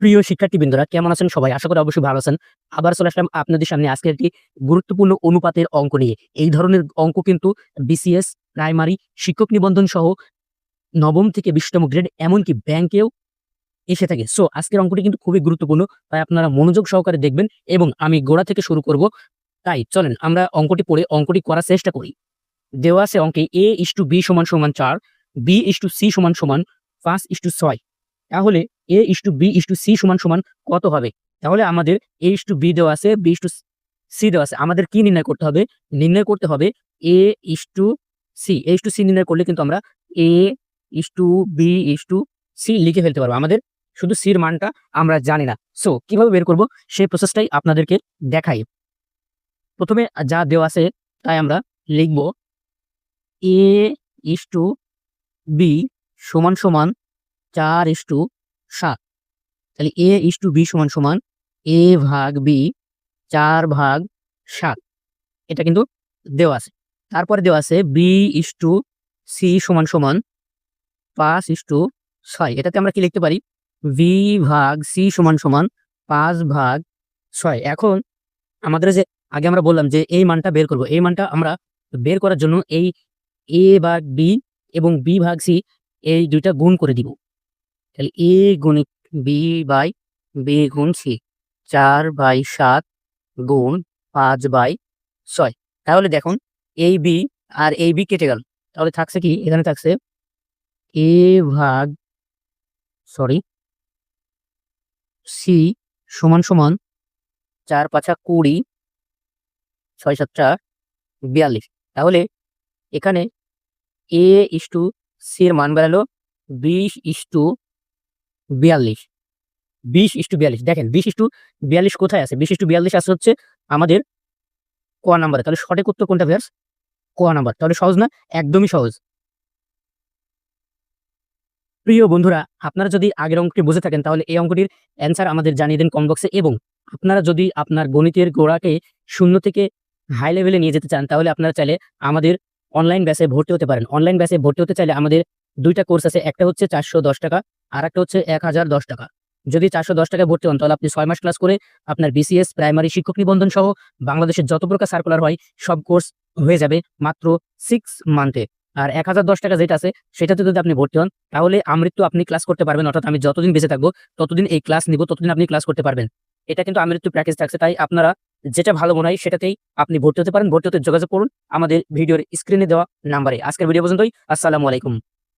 প্রিয় শিক্ষার্থীবৃন্দরা, কেমন আছেন সবাই? আশা করি অবশ্যই ভালো আছেন। আবার চলে আসলাম আপনাদের সামনে আজকে একটি গুরুত্বপূর্ণ অনুপাতের অঙ্ক নিয়ে। এই ধরনের অঙ্ক কিন্তু বিসিএস প্রাইমারি শিক্ষক নিবন্ধন সহ নবম থেকে বিশতম গ্রেড এমনকি ব্যাংকেও এসে থাকে। সো আজকের অঙ্কটি কিন্তু খুবই গুরুত্বপূর্ণ, তাই আপনারা মনোযোগ সহকারে দেখবেন এবং আমি গোড়া থেকে শুরু করব। তাই চলেন, আমরা অঙ্কটি পড়ে, অঙ্কটি করার চেষ্টা করি। দেওয়া আছে অঙ্কে এ ইস টু বি সমান সমান চার বি ইস টু সি সমান সমান পাঁচ ইস টু ছয়। তাহলে A is to B is to C সমান সমান কত হবে তাহলে আমাদের এ ইস টু বি দেওয়া আছে বি ইস টু সি দেওয়া আছে আমাদের কি নির্ণয় করতে হবে নির্ণয় করতে হবে A is to C A is to C নির্ণয় করলে কিন্তু আমরা A is to B is to C লিখে ফেলতে পারব আমাদের শুধু সির মানটা আমরা জানি না সো কীভাবে বের করব সেই প্রসেসটাই আপনাদেরকে দেখাই প্রথমে যা দেওয়া আছে তাই আমরা লিখব এ ইস টু বি সমান সমান চার ইস টু সাত। তাহলে এ ইস টু বি সমান সমান এ ভাগ বি চার ভাগ সাত। এটা কিন্তু দেওয়া আছে। তারপরে দেওয়া আছে বি ইস টু সি সমান সমান পাঁচ ইস টু ছয়। এটাতে আমরা কি লিখতে পারি? বি ভাগ সি সমান সমান পাঁচ ভাগ ছয়। এখন আমাদের যে আগে আমরা বললাম যে এই মানটা বের করব। এই মানটা আমরা বের করার জন্য এই এ ভাগ বি এবং বি ভাগ সি এই দুইটা গুণ করে দিব। তাহলে এ গুণিত বি বাই বি গুণ সি, চার বাই সাত গুণ পাঁচ বাই ছয়। তাহলে দেখুন এই বি আর এই বি কেটে গেল। তাহলে থাকছে কি? এখানে থাকছে এ ভাগ, সরি, সি সমান সমান চার পাঁচা কুড়ি, ছয় সাতটা বিয়াল্লিশ। তাহলে এখানে এ ইস টু সির মান বেড়ালো বিশ ইস টু বিয়াল্লিশ। বিশ ইস টু বিয়াল্লিশ। দেখেন, বিশ ইস টু বিয়াল্লিশ কোথায় আছে? বিশ ইস টু বিয়াল্লিশ আছে হচ্ছে আমাদের কোয়া নাম্বারে। তাহলে সঠিক উত্তর কোনটা ভ্যাস কোয়া নাম্বার। তাহলে সহজ না? একদমই সহজ। প্রিয় বন্ধুরা, আপনারা যদি আগের অঙ্কটি বুঝে থাকেন, তাহলে এই অঙ্কটির অ্যান্সার আমাদের জানিয়ে দিন কমেন্ট বক্সে এবং আপনারা যদি আপনার গণিতের গোড়াকে শূন্য থেকে হাই লেভেলে নিয়ে যেতে চান, তাহলে আপনারা চাইলে আমাদের অনলাইন ব্যাচে ভর্তি হতে পারেন। অনলাইন ব্যাচে ভর্তি হতে চাইলে আমাদের দুইটা কোর্স আছে, একটা হচ্ছে চারশো দশ টাকা আর একটা হচ্ছে এক হাজার দশ টাকা। যদি চারশো দশ টাকায় ভর্তি হন, তাহলে আপনি ছয় মাস ক্লাস করে আপনার বিসিএস প্রাইমারি শিক্ষক নিবন্ধন সহ বাংলাদেশের যত প্রকার সার্কুলার হয়, সব কোর্স হয়ে যাবে মাত্র সিক্স মান্থে আর এক হাজার দশ টাকা যেটা আছে, সেটাতে যদি আপনি ভর্তি হন, তাহলে আমৃত্যু আপনি ক্লাস করতে পারবেন, অর্থাৎ আমি যতদিন বেঁচে থাকব, ততদিন এই ক্লাস নিব, ততদিন আপনি ক্লাস করতে পারবেন। এটা কিন্তু আমৃত্যু প্যাকেজ থাকছে, তাই আপনারা যেটা ভালো মনে হয়, সেটাতেই আপনি ভর্তি হতে পারেন। ভর্তি হতে যোগাযোগ করুন, আমাদের ভিডিওর স্ক্রিনে দেওয়া নাম্বারে আজকের ভিডিও পর্যন্তই, আসসালামু আলাইকুম।